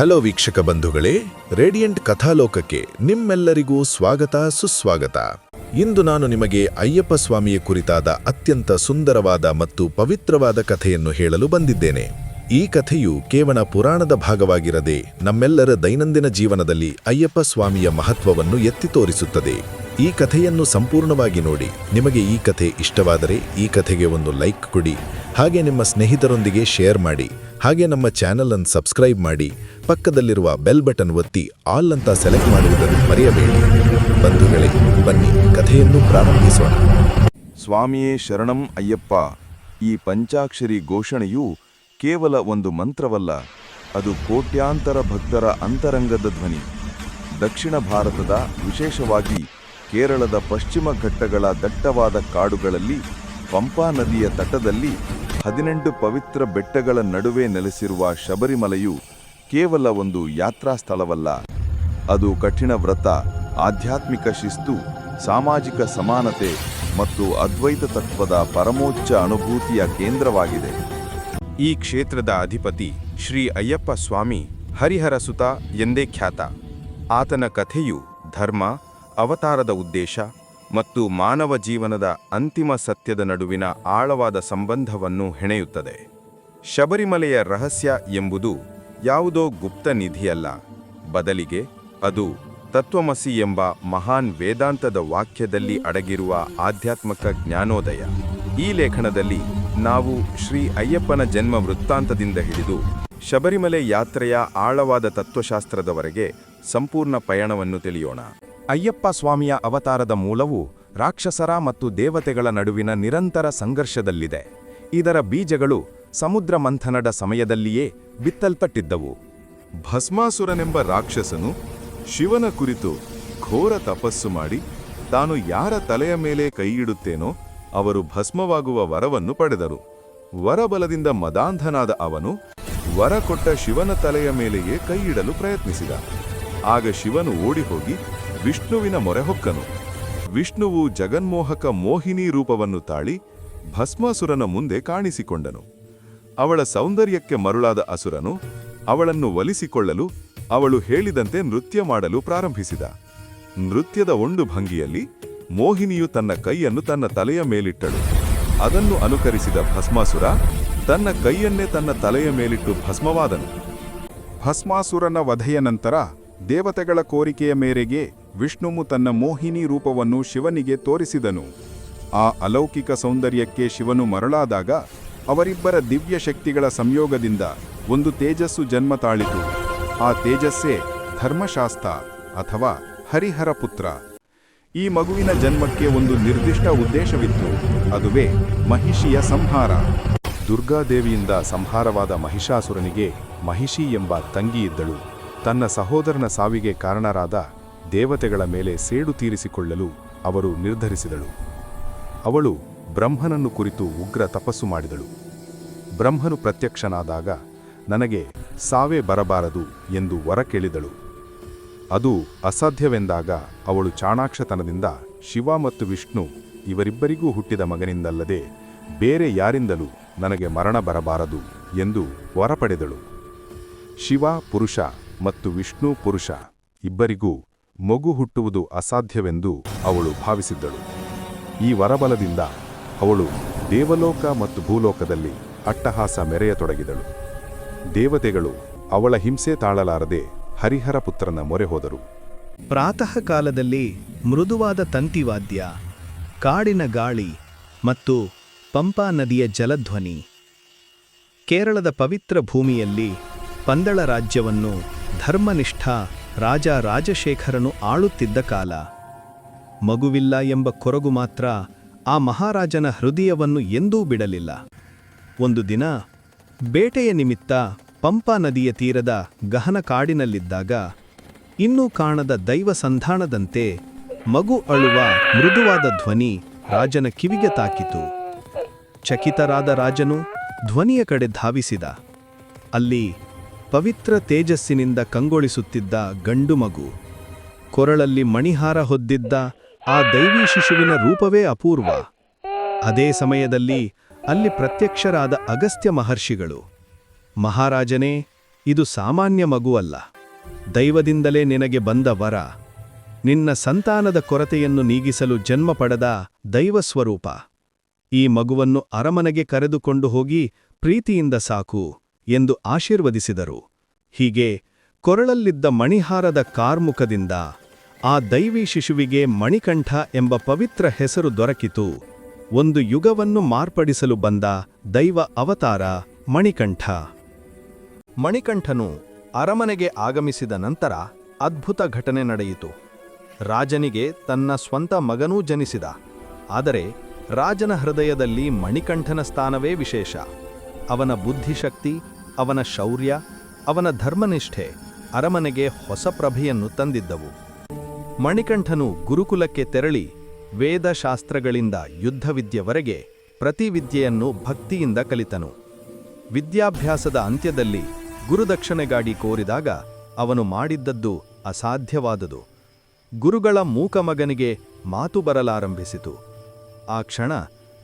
Hello ವೀಕ್ಷಕ ಬಂಧುಗಳೇ radiant ಕಥಾಲೋಕಕ್ಕೆ ನಿಮ್ಮೆಲ್ಲರಿಗೂ ಸ್ವಾಗತ, ಸುಸ್ವಾಗತ. ಇಂದು ನಾನು ನಿಮಗೆ ಅಯ್ಯಪ್ಪ ಸ್ವಾಮಿಯ ಕುರಿತಾದ ಅತ್ಯಂತ ಸುಂದರವಾದ ಮತ್ತು ಪವಿತ್ರವಾದ ಕಥೆಯನ್ನು ಹೇಳಲು ಬಂದಿದ್ದೇನೆ. ಈ ಕಥೆಯು ಕೇವಲ ಪುರಾಣದ ಭಾಗವಾಗಿರದೆ ನಮ್ಮೆಲ್ಲರ ದೈನಂದಿನ ಜೀವನದಲ್ಲಿ ಅಯ್ಯಪ್ಪ ಸ್ವಾಮಿಯ ಮಹತ್ವವನ್ನು ಎತ್ತಿ ತೋರಿಸುತ್ತದೆ. ಈ ಕಥೆಯನ್ನು ಸಂಪೂರ್ಣವಾಗಿ ನೋಡಿ ನಿಮಗೆ ಈ ಕಥೆ ಇಷ್ಟವಾದರೆ ಈ ಕಥೆಗೆ ಒಂದು ಲೈಕ್ ಕೊಡಿ, ಹಾಗೆ ನಿಮ್ಮ ಸ್ನೇಹಿತರೊಂದಿಗೆ ಶೇರ್ ಮಾಡಿ ಹಾಗೆ ನಮ್ಮ ಚಾನೆಲ್ ಅನ್ನು ಸಬ್ಸ್ಕ್ರೈಬ್ ಮಾಡಿ ಪಕ್ಕದಲ್ಲಿರುವ ಬೆಲ್ ಬಟನ್ ಒತ್ತಿ ಆಲ್ ಅಂತ ಸೆಲೆಕ್ಟ್ ಮಾಡುವುದನ್ನು ಮರೆಯಬೇಡಿ. ಬಂಧುಗಳೇ, ಬನ್ನಿ, ಕಥೆಯನ್ನು ಪ್ರಾರಂಭಿಸೋಣ. ಸ್ವಾಮಿಯೇ ಶರಣಂ ಅಯ್ಯಪ್ಪ, ಈ ಪಂಚಾಕ್ಷರಿ ಘೋಷಣೆಯು ಕೇವಲ ಒಂದು ಮಂತ್ರವಲ್ಲ, ಅದು ಕೋಟ್ಯಾಂತರ ಭಕ್ತರ ಅಂತರಂಗದ ಧ್ವನಿ. ದಕ್ಷಿಣ ಭಾರತದ, ವಿಶೇಷವಾಗಿ ಕೇರಳದ ಪಶ್ಚಿಮ ಘಟ್ಟಗಳ ದಟ್ಟವಾದ ಕಾಡುಗಳಲ್ಲಿ ಪಂಪಾ ನದಿಯ ತಟದಲ್ಲಿ ಹದಿನೆಂಟು ಪವಿತ್ರ ಬೆಟ್ಟಗಳ ನಡುವೆ ನೆಲೆಸಿರುವ ಶಬರಿಮಲೆಯು ಕೇವಲ ಒಂದು ಯಾತ್ರಾ ಸ್ಥಳವಲ್ಲ ಅದು ಕಠಿಣ ವ್ರತ, ಆಧ್ಯಾತ್ಮಿಕ ಶಿಸ್ತು, ಸಾಮಾಜಿಕ ಸಮಾನತೆ ಮತ್ತು ಅದ್ವೈತ ತತ್ವದ ಪರಮೋಚ್ಚ ಅನುಭೂತಿಯ ಕೇಂದ್ರವಾಗಿದೆ. ಈ ಕ್ಷೇತ್ರದ ಅಧಿಪತಿ ಶ್ರೀ ಅಯ್ಯಪ್ಪ ಸ್ವಾಮಿ ಹರಿಹರ ಸುತ ಎಂದೇ ಖ್ಯಾತ. ಆತನ ಕಥೆಯು ಧರ್ಮ, ಅವತಾರದ ಉದ್ದೇಶ ಮತ್ತು ಮಾನವ ಜೀವನದ ಅಂತಿಮ ಸತ್ಯದ ನಡುವಿನ ಆಳವಾದ ಸಂಬಂಧವನ್ನು ಹೆಣೆಯುತ್ತದೆ. ಶಬರಿಮಲೆಯ ರಹಸ್ಯ ಎಂಬುದು ಯಾವುದೋ ಗುಪ್ತ ನಿಧಿಯಲ್ಲ. ಬದಲಿಗೆ ಅದು ತತ್ವಮಸಿ ಎಂಬ ಮಹಾನ್ ವೇದಾಂತದ ವಾಕ್ಯದಲ್ಲಿ ಅಡಗಿರುವ ಆಧ್ಯಾತ್ಮಕ ಜ್ಞಾನೋದಯ. ಈ ಲೇಖನದಲ್ಲಿ ನಾವು ಶ್ರೀ ಅಯ್ಯಪ್ಪನ ಜನ್ಮ ವೃತ್ತಾಂತದಿಂದ ಹಿಡಿದು ಶಬರಿಮಲೆ ಯಾತ್ರೆಯ ಆಳವಾದ ತತ್ವಶಾಸ್ತ್ರದವರೆಗೆ ಸಂಪೂರ್ಣ ಪಯಣವನ್ನು ತಿಳಿಯೋಣ. ಅಯ್ಯಪ್ಪ ಸ್ವಾಮಿಯ ಅವತಾರದ ಮೂಲವು ರಾಕ್ಷಸರ ಮತ್ತು ದೇವತೆಗಳ ನಡುವಿನ ನಿರಂತರ ಸಂಘರ್ಷದಲ್ಲಿದೆ. ಇದರ ಬೀಜಗಳು ಸಮುದ್ರ ಮಂಥನದ ಸಮಯದಲ್ಲಿಯೇ ಬಿತ್ತಲ್ಪಟ್ಟಿದ್ದವು. ಭಸ್ಮಾಸುರನೆಂಬ ರಾಕ್ಷಸನು ಶಿವನ ಕುರಿತು ಘೋರ ತಪಸ್ಸು ಮಾಡಿ ತಾನು ಯಾರ ತಲೆಯ ಮೇಲೆ ಕೈಯಿಡುತ್ತೇನೋ ಅವರು ಭಸ್ಮವಾಗುವ ವರವನ್ನು ಪಡೆದರು. ವರಬಲದಿಂದ ಮದಾಂಧನಾದ ಅವನು ವರ ಕೊಟ್ಟ ಶಿವನ ತಲೆಯ ಮೇಲೆಯೇ ಕೈಯಿಡಲು ಪ್ರಯತ್ನಿಸಿದ. ಆಗ ಶಿವನು ಓಡಿಹೋಗಿ ವಿಷ್ಣುವಿನ ಮೊರೆಹೊಕ್ಕನು. ವಿಷ್ಣುವು ಜಗನ್ಮೋಹಕ ಮೋಹಿನಿ ರೂಪವನ್ನು ತಾಳಿ ಭಸ್ಮಾಸುರನ ಮುಂದೆ ಕಾಣಿಸಿಕೊಂಡನು. ಅವಳ ಸೌಂದರ್ಯಕ್ಕೆ ಮರುಳಾದ ಅಸುರನು ಅವಳನ್ನು ಒಲಿಸಿಕೊಳ್ಳಲು, ಅವಳು ಹೇಳಿದಂತೆ ನೃತ್ಯ ಮಾಡಲು ಪ್ರಾರಂಭಿಸಿದ. ನೃತ್ಯದ ಒಂದು ಭಂಗಿಯಲ್ಲಿ ಮೋಹಿನಿಯು ತನ್ನ ಕೈಯನ್ನು ತನ್ನ ತಲೆಯ ಮೇಲಿಟ್ಟಳು. ಅದನ್ನು ಅನುಕರಿಸಿದ ಭಸ್ಮಾಸುರ ತನ್ನ ಕೈಯನ್ನೇ ತನ್ನ ತಲೆಯ ಮೇಲಿಟ್ಟು ಭಸ್ಮವಾದನು. ಭಸ್ಮಾಸುರನ ವಧೆಯ ನಂತರ ದೇವತೆಗಳ ಕೋರಿಕೆಯ ಮೇರೆಗೆ ವಿಷ್ಣುವು ತನ್ನ ಮೋಹಿನಿ ರೂಪವನ್ನು ಶಿವನಿಗೆ ತೋರಿಸಿದನು. ಆ ಅಲೌಕಿಕ ಸೌಂದರ್ಯಕ್ಕೆ ಶಿವನು ಮರಳಾದಾಗ ಅವರಿಬ್ಬರ ದಿವ್ಯ ಶಕ್ತಿಗಳ ಸಂಯೋಗದಿಂದ ಒಂದು ತೇಜಸ್ಸು ಜನ್ಮ ತಾಳಿತು. ಆ ತೇಜಸ್ಸೇ ಧರ್ಮಶಾಸ್ತ್ರ ಅಥವಾ ಹರಿಹರ ಪುತ್ರ. ಈ ಮಗುವಿನ ಜನ್ಮಕ್ಕೆ ಒಂದು ನಿರ್ದಿಷ್ಟ ಉದ್ದೇಶವಿತ್ತು. ಅದುವೇ ಮಹಿಷಿಯ ಸಂಹಾರ. ದುರ್ಗಾದೇವಿಯಿಂದ ಸಂಹಾರವಾದ ಮಹಿಷಾಸುರನಿಗೆ ಮಹಿಷಿ ಎಂಬ ತಂಗಿಯಿದ್ದಳು. ತನ್ನ ಸಹೋದರನ ಸಾವಿಗೆ ಕಾರಣರಾದ ದೇವತೆಗಳ ಮೇಲೆ ಸೇಡು ತೀರಿಸಿಕೊಳ್ಳಲು ಅವರು ನಿರ್ಧರಿಸಿದಳು. ಅವಳು ಬ್ರಹ್ಮನನ್ನು ಕುರಿತು ಉಗ್ರ ತಪಸ್ಸು ಮಾಡಿದಳು. ಬ್ರಹ್ಮನು ಪ್ರತ್ಯಕ್ಷನಾದಾಗ ನನಗೆ ಸಾವೇ ಬರಬಾರದು ಎಂದು ವರ ಕೇಳಿದಳು ಅದು ಅಸಾಧ್ಯವೆಂದಾಗ ಅವಳು ಚಾಣಾಕ್ಷತನದಿಂದ ಶಿವ ಮತ್ತು ವಿಷ್ಣು ಇವರಿಬ್ಬರಿಗೂ ಹುಟ್ಟಿದ ಮಗನಿಂದಲ್ಲದೆ ಬೇರೆ ಯಾರಿಂದಲೂ ನನಗೆ ಮರಣ ಬರಬಾರದು ಎಂದು ವರ ಪಡೆದಳು ಶಿವ, ಪುರುಷ ಮತ್ತು ವಿಷ್ಣು, ಪುರುಷ ಇಬ್ಬರಿಗೂ ಮಗು ಹುಟ್ಟುವುದು ಅಸಾಧ್ಯವೆಂದು ಅವಳು ಭಾವಿಸಿದ್ದಳು. ಈ ವರಬಲದಿಂದ ಅವಳು ದೇವಲೋಕ ಮತ್ತು ಭೂಲೋಕದಲ್ಲಿ ಅಟ್ಟಹಾಸ ಮೆರೆಯತೊಡಗಿದಳು. ದೇವತೆಗಳು ಅವಳ ಹಿಂಸೆ ತಾಳಲಾರದೆ ಹರಿಹರ ಪುತ್ರನ ಮೊರೆ ಹೋದರು. ಪ್ರಾತಃ ಕಾಲದಲ್ಲಿ ಮೃದುವಾದ ತಂತಿವಾದ್ಯ, ಕಾಡಿನ ಗಾಳಿ ಮತ್ತು ಪಂಪಾ ನದಿಯ ಜಲಧ್ವನಿ, ಕೇರಳದ ಪವಿತ್ರ ಭೂಮಿಯಲ್ಲಿ ಪಂದಳ ರಾಜ್ಯವನ್ನು ಧರ್ಮನಿಷ್ಠ ರಾಜ ರಾಜಶೇಖರನು ಆಳುತ್ತಿದ್ದ ಕಾಲ. ಮಗುವಿಲ್ಲ ಎಂಬ ಕೊರಗು ಮಾತ್ರ ಆ ಮಹಾರಾಜನ ಹೃದಯವನ್ನು ಎಂದೂ ಬಿಡಲಿಲ್ಲ. ಒಂದು ದಿನ ಬೇಟೆಯ ನಿಮಿತ್ತ ಪಂಪಾ ನದಿಯ ತೀರದ ಗಹನ ಕಾಡಿನಲ್ಲಿದ್ದಾಗ ಇನ್ನೂ ಕಾಣದ ದೈವ ಸಂಧಾನದಂತೆ ಮಗು ಅಳುವ ಮೃದುವಾದ ಧ್ವನಿ ರಾಜನ ಕಿವಿಗೆ ತಾಕಿತು. ಚಕಿತರಾದ ರಾಜನು ಧ್ವನಿಯ ಕಡೆ ಧಾವಿಸಿದ. ಅಲ್ಲಿ ಪವಿತ್ರ ತೇಜಸ್ಸಿನಿಂದ ಕಂಗೊಳಿಸುತ್ತಿದ್ದ ಗಂಡು ಮಗು. ಕೊರಳಲ್ಲಿ ಮಣಿಹಾರ ಹೊದ್ದಿದ್ದ ಆ ದೈವಿ ಶಿಶುವಿನ ರೂಪವೇ ಅಪೂರ್ವ. ಅದೇ ಸಮಯದಲ್ಲಿ ಅಲ್ಲಿ ಪ್ರತ್ಯಕ್ಷರಾದ ಅಗಸ್ತ್ಯ ಮಹರ್ಷಿಗಳು. ಮಹಾರಾಜನೇ, ಇದು ಸಾಮಾನ್ಯ ಮಗುವಲ್ಲ. ದೈವದಿಂದಲೇ ನಿನಗೆ ಬಂದ ವರ. ನಿನ್ನ ಸಂತಾನದ ಕೊರತೆಯನ್ನು ನೀಗಿಸಲು ಜನ್ಮ ಪಡೆದ ದೈವ ಸ್ವರೂಪ. ಈ ಮಗುವನ್ನು ಅರಮನೆಗೆ ಕರೆದುಕೊಂಡು ಹೋಗಿ ಪ್ರೀತಿಯಿಂದ ಸಾಕು. ಎಂದು ಆಶೀರ್ವದಿಸಿದರು. ಹೀಗೆ ಕೊರಳಲ್ಲಿದ್ದ ಮಣಿಹಾರದ ಕಾರ್ಮುಖದಿಂದ ಆ ದೈವಿ ಶಿಶುವಿಗೆ ಮಣಿಕಂಠ ಎಂಬ ಪವಿತ್ರ ಹೆಸರು ದೊರಕಿತು. ಒಂದು ಯುಗವನ್ನು ಮಾರ್ಪಡಿಸಲು ಬಂದ ದೈವ ಅವತಾರ ಮಣಿಕಂಠ. ಮಣಿಕಂಠನು ಅರಮನೆಗೆ ಆಗಮಿಸಿದ ನಂತರ ಅದ್ಭುತ ಘಟನೆ ನಡೆಯಿತು. ರಾಜನಿಗೆ ತನ್ನ ಸ್ವಂತ ಮಗನೂ ಜನಿಸಿದ. ಆದರೆ ರಾಜನ ಹೃದಯದಲ್ಲಿ ಮಣಿಕಂಠನ ಸ್ಥಾನವೇ ವಿಶೇಷ. ಅವನ ಬುದ್ಧಿಶಕ್ತಿ ಅವನ ಶೌರ್ಯ, ಅವನ ಧರ್ಮನಿಷ್ಠೆ ಅರಮನೆಗೆ ಹೊಸ ಪ್ರಭೆಯನ್ನು ತಂದಿದ್ದವು. ಮಣಿಕಂಠನು ಗುರುಕುಲಕ್ಕೆ ತೆರಳಿ ವೇದಶಾಸ್ತ್ರಗಳಿಂದ ಯುದ್ಧವಿದ್ಯೆವರೆಗೆ ಪ್ರತಿ ವಿದ್ಯೆಯನ್ನು ಭಕ್ತಿಯಿಂದ ಕಲಿತನು. ವಿದ್ಯಾಭ್ಯಾಸದ ಅಂತ್ಯದಲ್ಲಿ ಗುರುದಕ್ಷಿಣೆಗಾಡಿ ಕೋರಿದಾಗ ಅವನು ಮಾಡಿದ್ದದ್ದು ಅಸಾಧ್ಯವಾದುದು. ಗುರುಗಳ ಮೂಕ ಮಗನಿಗೆ ಮಾತು ಬರಲಾರಂಭಿಸಿತು. ಆ ಕ್ಷಣ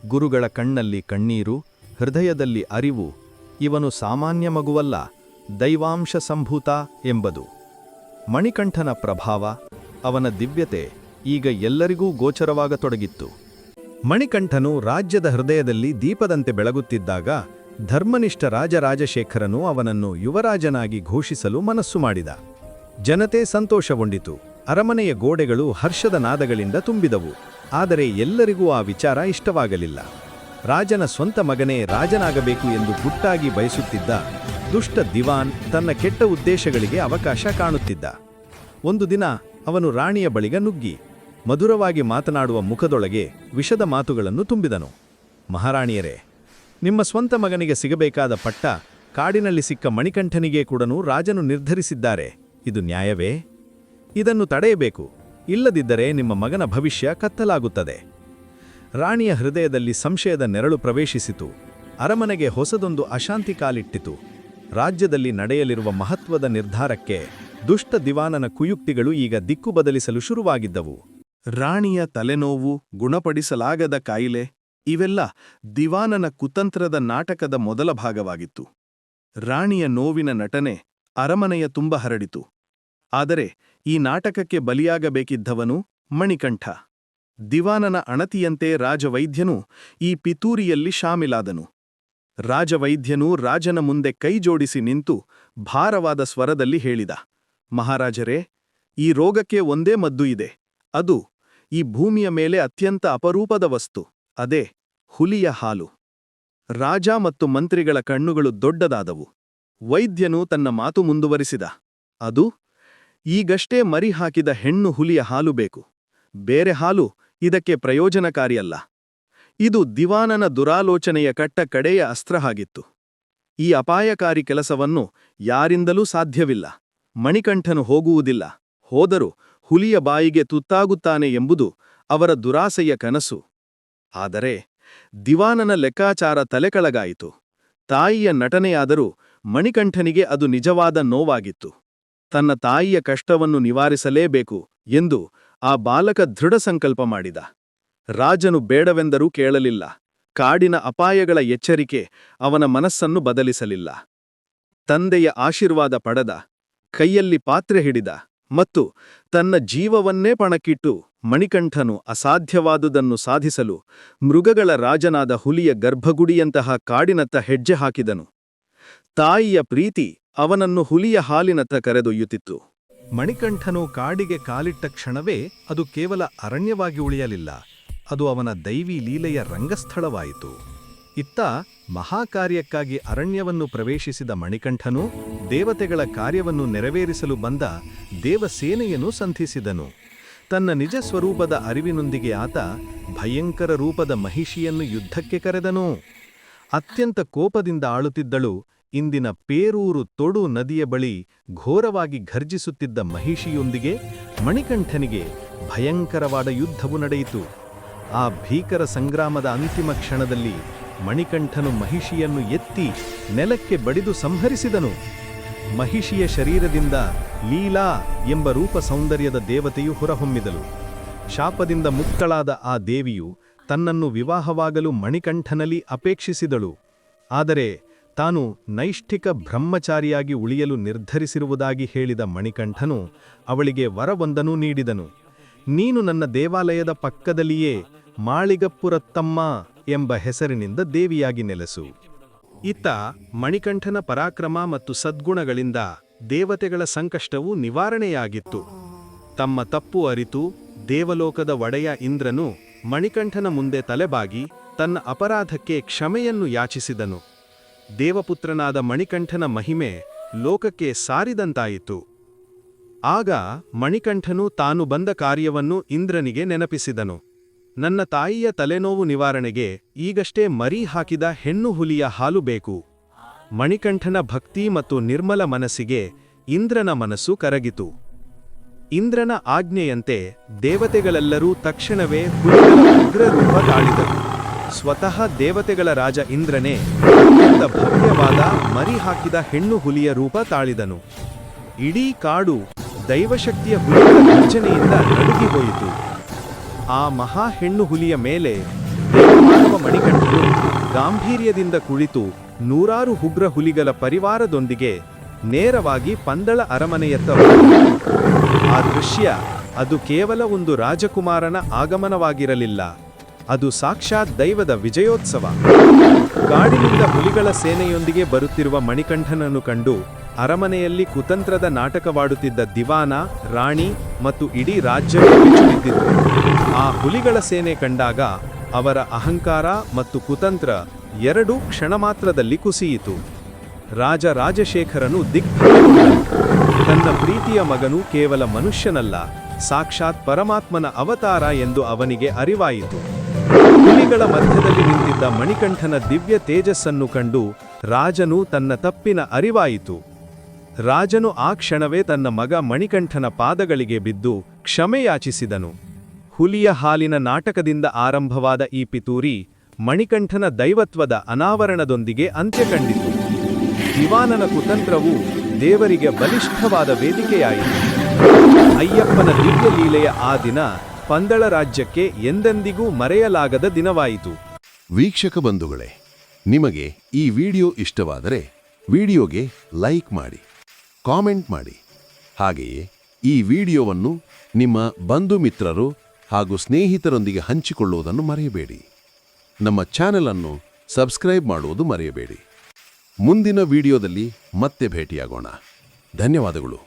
ಗುರುಗಳ ಕಣ್ಣಲ್ಲಿ ಕಣ್ಣೀರು, ಹೃದಯದಲ್ಲಿ ಅರಿವು ಇವನು ಸಾಮಾನ್ಯ ಮಗುವಲ್ಲ, ದೈವಾಂಶ ಸಂಭೂತ ಎಂಬುದು. ಮಣಿಕಂಠನ ಪ್ರಭಾವ, ಅವನ ದಿವ್ಯತೆ ಈಗ ಎಲ್ಲರಿಗೂ ಗೋಚರವಾಗತೊಡಗಿತ್ತು. ಮಣಿಕಂಠನು ರಾಜ್ಯದ ಹೃದಯದಲ್ಲಿ ದೀಪದಂತೆ ಬೆಳಗುತ್ತಿದ್ದಾಗ ಧರ್ಮನಿಷ್ಠ ರಾಜರಾಜಶೇಖರನು ಅವನನ್ನು ಯುವರಾಜನಾಗಿ ಘೋಷಿಸಲು ಮನಸ್ಸು ಮಾಡಿದ. ಜನತೆ ಸಂತೋಷಗೊಂಡಿತು, ಅರಮನೆಯ ಗೋಡೆಗಳು ಹರ್ಷದ ನಾದಗಳಿಂದ ತುಂಬಿದವು, ಆದರೆ ಎಲ್ಲರಿಗೂ ಆ ವಿಚಾರ ಇಷ್ಟವಾಗಲಿಲ್ಲ. ರಾಜನ ಸ್ವಂತ ಮಗನೇ ರಾಜನಾಗಬೇಕು ಎಂದು ಗುಟ್ಟಾಗಿ ಬಯಸುತ್ತಿದ್ದ ದುಷ್ಟ ದಿವಾನ್ ತನ್ನ ಕೆಟ್ಟ ಉದ್ದೇಶಗಳಿಗೆ ಅವಕಾಶ ಕಾಣುತ್ತಿದ್ದ. ಒಂದು ದಿನ ಅವನು ರಾಣಿಯ ಬಳಿಗ ನುಗ್ಗಿ, ಮಧುರವಾಗಿ ಮಾತನಾಡುವ ಮುಖದೊಳಗೆ ವಿಷದ ಮಾತುಗಳನ್ನು ತುಂಬಿದನು. ಮಹಾರಾಣಿಯರೇ, ನಿಮ್ಮ ಸ್ವಂತ ಮಗನಿಗೆ ಸಿಗಬೇಕಾದ ಪಟ್ಟ ಕಾಡಿನಲ್ಲಿ ಸಿಕ್ಕ ಮಣಿಕಂಠನಿಗೆ ಕೂಡನು ರಾಜನು ನಿರ್ಧರಿಸಿದ್ದಾರೆ. ಇದು ನ್ಯಾಯವೇ? ಇದನ್ನು ತಡೆಯಬೇಕು. ಇಲ್ಲದಿದ್ದರೆ ನಿಮ್ಮ ಮಗನ ಭವಿಷ್ಯ ಕತ್ತಲಾಗುತ್ತದೆ. ರಾಣಿಯ ಹೃದಯದಲ್ಲಿ ಸಂಶಯದ ನೆರಳು ಪ್ರವೇಶಿಸಿತು. ಅರಮನೆಗೆ ಹೊಸದೊಂದು ಅಶಾಂತಿ ಕಾಲಿಟ್ಟಿತು. ರಾಜ್ಯದಲ್ಲಿ ನಡೆಯಲಿರುವ ಮಹತ್ವದ ನಿರ್ಧಾರಕ್ಕೆ ದುಷ್ಟ ದಿವಾನನ ಕುಯುಕ್ತಿಗಳು ಈಗ ದಿಕ್ಕು ಬದಲಿಸಲು ಶುರುವಾಗಿದ್ದವು. ರಾಣಿಯ ತಲೆನೋವು ಗುಣಪಡಿಸಲಾಗದ ಕಾಯಿಲೆ ಇವೆಲ್ಲ ದಿವಾನನ ಕುತಂತ್ರದ ನಾಟಕದ ಮೊದಲ ಭಾಗವಾಗಿತ್ತು. ರಾಣಿಯ ನೋವಿನ ನಟನೆ ಅರಮನೆಯ ತುಂಬ ಹರಡಿತು. ಆದರೆ ಈ ನಾಟಕಕ್ಕೆ ಬಲಿಯಾಗಬೇಕಿದ್ದವನು ಮಣಿಕಂಠ. ದಿವಾನನ ಅಣತಿಯಂತೆ ರಾಜವೈದ್ಯನು ಈ ಪಿತೂರಿಯಲ್ಲಿ ಶಾಮಿಲಾದನು. ರಾಜವೈದ್ಯನು ರಾಜನ ಮುಂದೆ ಕೈಜೋಡಿಸಿ ನಿಂತು ಭಾರವಾದ ಸ್ವರದಲ್ಲಿ ಹೇಳಿದ, ಮಹಾರಾಜರೇ, ಈ ರೋಗಕ್ಕೆ ಒಂದೇ ಮದ್ದು ಇದೆ. ಅದು ಈ ಭೂಮಿಯ ಮೇಲೆ ಅತ್ಯಂತ ಅಪರೂಪದ ವಸ್ತು. ಅದೇ ಹುಲಿಯ ಹಾಲು. ರಾಜ ಮತ್ತು ಮಂತ್ರಿಗಳ ಕಣ್ಣುಗಳು ದೊಡ್ಡದಾದವು. ವೈದ್ಯನು ತನ್ನ ಮಾತು ಮುಂದುವರಿಸಿದ, ಅದು ಈಗಷ್ಟೇ ಮರಿ ಹಾಕಿದ ಹೆಣ್ಣು ಹುಲಿಯ ಹಾಲು ಬೇಕು. ಬೇರೆ ಹಾಲು ಇದಕ್ಕೆ ಪ್ರಯೋಜನಕಾರಿಯಲ್ಲ. ಇದು ದಿವಾನನ ದುರಾಲೋಚನೆಯ ಕಟ್ಟ ಕಡೆಯ ಅಸ್ತ್ರ ಆಗಿತ್ತು ಈ ಅಪಾಯಕಾರಿ ಕೆಲಸವನ್ನು ಯಾರಿಂದಲೂ ಸಾಧ್ಯವಿಲ್ಲ. ಮಣಿಕಂಠನು ಹೋಗುವುದಿಲ್ಲ. ಹೋದರೂ ಹುಲಿಯ ಬಾಯಿಗೆ ತುತ್ತಾಗುತ್ತಾನೆ ಎಂಬುದು ಅವರ ದುರಾಸೆಯ ಕನಸು. ಆದರೆ ದಿವಾನನ ಲೆಕ್ಕಾಚಾರ ತಲೆಕಳಗಾಯಿತು. ತಾಯಿಯ ನಟನೆಯಾದರೂ ಮಣಿಕಂಠನಿಗೆ ಅದು ನಿಜವಾದ ನೋವಾಗಿತ್ತು. ತನ್ನ ತಾಯಿಯ ಕಷ್ಟವನ್ನು ನಿವಾರಿಸಲೇಬೇಕು ಎಂದು ಆ ಬಾಲಕ ದೃಢ ಸಂಕಲ್ಪ ಮಾಡಿದ. ರಾಜನು ಬೇಡವೆಂದರೂ ಕೇಳಲಿಲ್ಲ. ಕಾಡಿನ ಅಪಾಯಗಳ ಎಚ್ಚರಿಕೆ ಅವನ ಮನಸ್ಸನ್ನು ಬದಲಿಸಲಿಲ್ಲ. ತಂದೆಯ ಆಶೀರ್ವಾದ ಪಡೆದ. ಕೈಯಲ್ಲಿ ಪಾತ್ರೆ ಹಿಡಿದ. ಮತ್ತು ತನ್ನ ಜೀವವನ್ನೇ ಪಣಕ್ಕಿಟ್ಟು ಮಣಿಕಂಠನು ಅಸಾಧ್ಯವಾದುದನ್ನು ಸಾಧಿಸಲು ಮೃಗಗಳ ರಾಜನಾದ ಹುಲಿಯ ಗರ್ಭಗುಡಿಯಂತಹ ಕಾಡಿನತ್ತ ಹೆಜ್ಜೆ ಹಾಕಿದನು. ತಾಯಿಯ ಪ್ರೀತಿ ಅವನನ್ನು ಹುಲಿಯ ಹಾಲಿನತ್ತ ಕರೆದೊಯ್ಯುತ್ತಿತ್ತು. ಮಣಿಕಂಠನು ಕಾಡಿಗೆ ಕಾಲಿಟ್ಟ ಕ್ಷಣವೇ ಅದು ಕೇವಲ ಅರಣ್ಯವಾಗಿ ಉಳಿಯಲಿಲ್ಲ. ಅದು ಅವನ ದೈವಿ ಲೀಲೆಯ ರಂಗಸ್ಥಳವಾಯಿತು. ಇತ್ತ ಮಹಾಕಾರ್ಯಕ್ಕಾಗಿ ಅರಣ್ಯವನ್ನು ಪ್ರವೇಶಿಸಿದ ಮಣಿಕಂಠನು ದೇವತೆಗಳ ಕಾರ್ಯವನ್ನು ನೆರವೇರಿಸಲು ಬಂದ ದೇವಸೇನೆಯನ್ನು ಸಂಧಿಸಿದನು. ತನ್ನ ನಿಜ ಸ್ವರೂಪದ ಅರಿವಿನೊಂದಿಗೆ ಆತ ಭಯಂಕರ ರೂಪದ ಮಹಿಷಿಯನ್ನು ಯುದ್ಧಕ್ಕೆ ಕರೆದನು. ಅತ್ಯಂತ ಕೋಪದಿಂದ ಆಳುತ್ತಿದ್ದಳು ಇಂದಿನ ಪೇರೂರು ತೊಡು ನದಿಯ ಬಳಿ ಘೋರವಾಗಿ ಘರ್ಜಿಸುತ್ತಿದ್ದ ಮಹಿಷಿಯೊಂದಿಗೆ ಮಣಿಕಂಠನಿಗೆ ಭಯಂಕರವಾದ ಯುದ್ಧವು ನಡೆಯಿತು. ಆ ಭೀಕರ ಸಂಗ್ರಾಮದ ಅಂತಿಮ ಕ್ಷಣದಲ್ಲಿ ಮಣಿಕಂಠನು ಮಹಿಷಿಯನ್ನು ಎತ್ತಿ ನೆಲಕ್ಕೆ ಬಡಿದು ಸಂಹರಿಸಿದನು. ಮಹಿಷಿಯ ಶರೀರದಿಂದ ಲೀಲಾ ಎಂಬ ರೂಪ ಸೌಂದರ್ಯದ ದೇವತೆಯು ಹೊರಹೊಮ್ಮಿದಳು. ಶಾಪದಿಂದ ಮುಕ್ತಳಾದ ಆ ದೇವಿಯು ತನ್ನನ್ನು ವಿವಾಹವಾಗಲು ಮಣಿಕಂಠನಲ್ಲಿ ಅಪೇಕ್ಷಿಸಿದಳು. ಆದರೆ ತಾನು ನೈಷ್ಠಿಕ ಬ್ರಹ್ಮಚಾರಿಯಾಗಿ ಉಳಿಯಲು ನಿರ್ಧರಿಸಿರುವುದಾಗಿ ಹೇಳಿದ ಮಣಿಕಂಠನು ಅವಳಿಗೆ ವರವೊಂದನು ನೀಡಿದನು. ನೀನು ನನ್ನ ದೇವಾಲಯದ ಪಕ್ಕದಲ್ಲಿಯೇ ಮಾಳಿಗಪ್ಪುರತ್ತಮ್ಮ ಎಂಬ ಹೆಸರಿನಿಂದ ದೇವಿಯಾಗಿ ನೆಲೆಸು. ಇತ್ತ ಮಣಿಕಂಠನ ಪರಾಕ್ರಮ ಮತ್ತು ಸದ್ಗುಣಗಳಿಂದ ದೇವತೆಗಳ ಸಂಕಷ್ಟವು ನಿವಾರಣೆಯಾಗಿತ್ತು. ತಮ್ಮ ತಪ್ಪು ಅರಿತು ದೇವಲೋಕದ ಒಡೆಯ ಇಂದ್ರನು ಮಣಿಕಂಠನ ಮುಂದೆ ತಲೆಬಾಗಿ ತನ್ನ ಅಪರಾಧಕ್ಕೆ ಕ್ಷಮೆಯನ್ನು ಯಾಚಿಸಿದನು. ದೇವಪುತ್ರನಾದ ಮಣಿಕಂಠನ ಮಹಿಮೆ ಲೋಕಕ್ಕೆ ಸಾರಿದಂತಾಯಿತು. ಆಗ ಮಣಿಕಂಠನು ತಾನು ಬಂದ ಕಾರ್ಯವನ್ನು ಇಂದ್ರನಿಗೆ ನೆನಪಿಸಿದನು. ನನ್ನ ತಾಯಿಯ ತಲೆನೋವು ನಿವಾರಣೆಗೆ ಈಗಷ್ಟೇ ಮರಿ ಹಾಕಿದ ಹೆಣ್ಣು ಹುಲಿಯ ಹಾಲು ಬೇಕು. ಮಣಿಕಂಠನ ಭಕ್ತಿ ಮತ್ತು ನಿರ್ಮಲ ಮನಸ್ಸಿಗೆ ಇಂದ್ರನ ಮನಸ್ಸು ಕರಗಿತು. ಇಂದ್ರನ ಆಜ್ಞೆಯಂತೆ ದೇವತೆಗಳೆಲ್ಲರೂ ತಕ್ಷಣವೇ ಹುಲಿಯ ಉಗ್ರರೂಪ ತಾಳಿದರು. ಸ್ವತಃ ದೇವತೆಗಳ ರಾಜ ಇಂದ್ರನೇ ಅತ್ಯಂತ ಭವ್ಯವಾದ ಮರಿ ಹಾಕಿದ ಹೆಣ್ಣು ಹುಲಿಯ ರೂಪ ತಾಳಿದನು. ಇಡೀ ಕಾಡು ದೈವಶಕ್ತಿಯ ಹುಲಿಯ ರಚನೆಯಿಂದ ನಡುಗಿ ಹೋಯಿತು ಆ ಮಹಾ ಹೆಣ್ಣು ಹುಲಿಯ ಮೇಲೆ ದೇವಮಾನವ ಮಣಿಕಂಠನು ಗಾಂಭೀರ್ಯದಿಂದ ಕುಳಿತು ನೂರಾರು ಉಗ್ರ ಹುಲಿಗಳ ಪರಿವಾರದೊಂದಿಗೆ ನೇರವಾಗಿ ಪಂದಳ ಅರಮನೆಯತ್ತ ಆ ದೃಶ್ಯ ಅದು ಕೇವಲ ಒಂದು ರಾಜಕುಮಾರನ ಆಗಮನವಾಗಿರಲಿಲ್ಲ. ಅದು ಸಾಕ್ಷಾತ್ ದೈವದ ವಿಜಯೋತ್ಸವ. ಕಾಡಿನಿಂದ ಹುಲಿಗಳ ಸೇನೆಯೊಂದಿಗೆ ಬರುತ್ತಿರುವ ಮಣಿಕಂಠನನ್ನು ಕಂಡು ಅರಮನೆಯಲ್ಲಿ ಕುತಂತ್ರದ ನಾಟಕವಾಡುತ್ತಿದ್ದ ದಿವಾನ, ರಾಣಿ ಮತ್ತು ಇಡೀ ರಾಜ್ಯವೇ ಆ ಹುಲಿಗಳ ಸೇನೆ ಕಂಡಾಗ ಅವರ ಅಹಂಕಾರ ಮತ್ತು ಕುತಂತ್ರ ಎರಡೂ ಕ್ಷಣಮಾತ್ರದಲ್ಲಿ ಕುಸಿಯಿತು. ರಾಜ ರಾಜಶೇಖರನು ದಿಗ್ಭ್ರಮೆಗೊಂಡನು ತನ್ನ ಪ್ರೀತಿಯ ಮಗನು ಕೇವಲ ಮನುಷ್ಯನಲ್ಲ, ಸಾಕ್ಷಾತ್ ಪರಮಾತ್ಮನ ಅವತಾರ ಎಂದು ಅವನಿಗೆ ಅರಿವಾಯಿತು. ಮಧ್ಯದಲ್ಲಿ ನಿಂತಿದ್ದ ಮಣಿಕಂಠನ ದಿವ್ಯ ತೇಜಸ್ಸನ್ನು ಕಂಡು ರಾಜನು ತನ್ನ ತಪ್ಪಿನ ಅರಿವಾಯಿತು. ರಾಜನು ಆ ಕ್ಷಣವೇ ತನ್ನ ಮಗ ಮಣಿಕಂಠನ ಪಾದಗಳಿಗೆ ಬಿದ್ದು ಕ್ಷಮೆಯಾಚಿಸಿದನು. ಹುಲಿಯ ಹಾಲಿನ ನಾಟಕದಿಂದ ಆರಂಭವಾದ ಈ ಪಿತೂರಿ ಮಣಿಕಂಠನ ದೈವತ್ವದ ಅನಾವರಣದೊಂದಿಗೆ ಅಂತ್ಯ ಕಂಡಿತು. ದಿವಾನನ ಕುತಂತ್ರವು ದೇವರಿಗೆ ಬಲಿಷ್ಠವಾದ ವೇದಿಕೆಯಾಯಿತು. ಅಯ್ಯಪ್ಪನ ದಿವ್ಯ ಲೀಲೆಯ ಆ ದಿನ ಪಂದಳ ರಾಜ್ಯಕ್ಕೆ ಎಂದೆಂದಿಗೂ ಮರೆಯಲಾಗದ ದಿನವಾಯಿತು. ವೀಕ್ಷಕ ಬಂಧುಗಳೇ, ನಿಮಗೆ ಈ ವಿಡಿಯೋ ಇಷ್ಟವಾದರೆ ವಿಡಿಯೋಗೆ ಲೈಕ್ ಮಾಡಿ, ಕಾಮೆಂಟ್ ಮಾಡಿ. ಹಾಗೆಯೇ ಈ ವಿಡಿಯೋವನ್ನು ನಿಮ್ಮ ಬಂಧು ಮಿತ್ರರು ಹಾಗೂ ಸ್ನೇಹಿತರೊಂದಿಗೆ ಹಂಚಿಕೊಳ್ಳುವುದನ್ನು ಮರೆಯಬೇಡಿ. ನಮ್ಮ ಚಾನೆಲ್ ಅನ್ನು ಸಬ್ಸ್ಕ್ರೈಬ್ ಮಾಡುವುದು ಮರೆಯಬೇಡಿ. ಮುಂದಿನ ವಿಡಿಯೋದಲ್ಲಿ ಮತ್ತೆ ಭೇಟಿಯಾಗೋಣ. ಧನ್ಯವಾದಗಳು.